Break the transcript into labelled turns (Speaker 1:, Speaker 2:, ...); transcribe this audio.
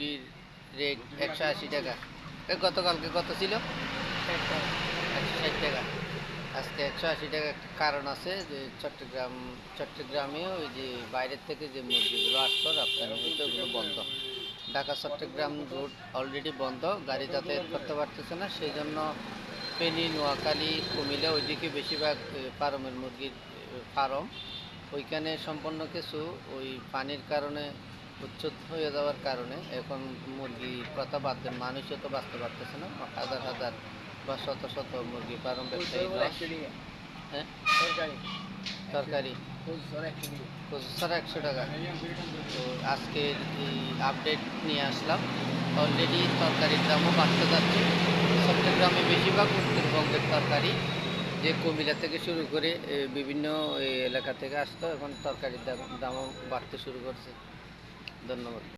Speaker 1: মুরগির রেট একশো আশি টাকা। গতকালকে কত ছিল? একশো ষাট টাকা। আজকে একশো আশি টাকা একটা কারণ আছে যে চট্টগ্রাম চট্টগ্রামে ওই যে বাইরের থেকে যে মুরগিগুলো আসতো রপ্তানি হইতো ওগুলো বন্ধ। ঢাকা চট্টগ্রাম রুট অলরেডি বন্ধ গাড়ি যাতায়াত করতে পারতেছে না। সেই জন্য ফেনী নোয়াখালী কুমিল্লা ওইদিকে বেশিরভাগ ফার্মের মুরগির ফার্ম। ওইখানে সম্পূর্ণ কিছু ওই পানির কারণে উচ্ছেদ হয়ে যাওয়ার কারণে এখন মুরগি কথা বাদ দেন মানুষও তো বাঁচতে পারতেছে না। হাজার হাজার বা শত শত মুরগি ফার্ম ব্যবসায়ী হ্যাঁ? তরকারি। পঁচিশশো একশো টাকা। তো আজকে এই আপডেট নিয়ে আসলাম। অলরেডি তরকারির দামও বাড়তে যাচ্ছে। চট্টগ্রামে বেশিরভাগ উত্তরবঙ্গের তরকারি যে কুমিল্লা থেকে শুরু করে বিভিন্ন এলাকা থেকে আসতো এখন তরকারির দাম দামও বাড়তে শুরু করছে। ধন্যবাদ।